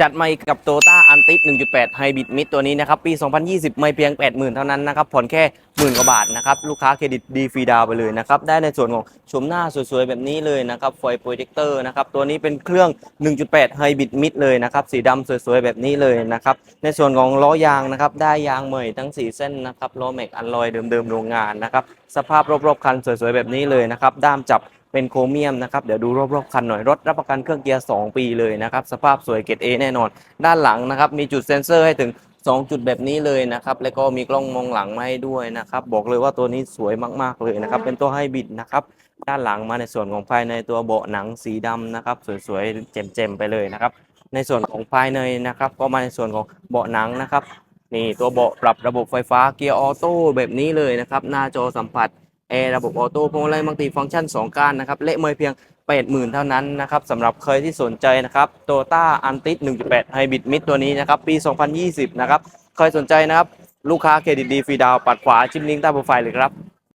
จัดมาอีกกับ Toyota a n t i 1.8 Hybrid Mid ตัวนี้นะครับ ปี 2020 ไม่เพียง 80,000 เท่านั้นนะครับ ผ่อนแค่หมื่นกว่าบาทนะครับ ลูกค้าเครดิตดีฟรีดาวไปเลยนะครับ ได้ในส่วนของชมหน้าสวยๆ แบบนี้เลยนะครับไฟโปรเจคเตอร์นะครับ ตัวนี้เป็นเครื่อง 1.8 Hybrid Mid เลยนะครับ สีดำสวยๆ แบบนี้เลยนะครับ ในส่วนของล้อยางนะครับ ได้ยางใหม่ทั้ง 4 เส้นนะครับ ล้อแม็กอันลอยเดิมๆ โรงงานนะครับ สภาพรอบๆ คันสวยๆ แบบนี้เลยนะครับ ด้ามจับ เป็นโครเมียมนะครับ เดี๋ยวดูรอบๆคันหน่อย รถรับประกันเครื่องเกียร์ 2 ปีเลยนะครับ สภาพสวยเกรดเอแน่นอน ด้านหลังนะครับ มีจุดเซ็นเซอร์ให้ถึง 2 จุดแบบนี้เลยนะครับ แล้วก็มีกล้องมองหลังมาให้ด้วยนะครับ บอกเลยว่าตัวนี้สวยมากๆเลยนะครับ เป็นตัวไฮบริดนะครับ ด้านหลังมาในส่วนของภายในตัวเบาะหนังสีดำนะครับ สวยๆเจ็มๆไปเลยนะครับ ในส่วนของภายในนะครับ ก็มาในส่วนของเบาะหนังนะครับ นี่ตัวเบาะปรับระบบไฟฟ้าเกียร์ออโต้แบบนี้เลยนะครับ หน้าจอสัมผัส แอร์ระบบออโต้พวงมาลัยมัลติฟังก์ชัน 2 ก้านนะครับเละเมยเพียง 80,000 เท่านั้นนะครับสำหรับใครที่สนใจนะครับโตต้าอันติส1.8 Hybrid Mid ตัวนี้นะครับปี 2020 นะครับใครสนใจนะครับลูกค้าเครดิตดีฟรีดาวปัดขวาชิมลิงก์ใต้โปรไฟล์เลยครับ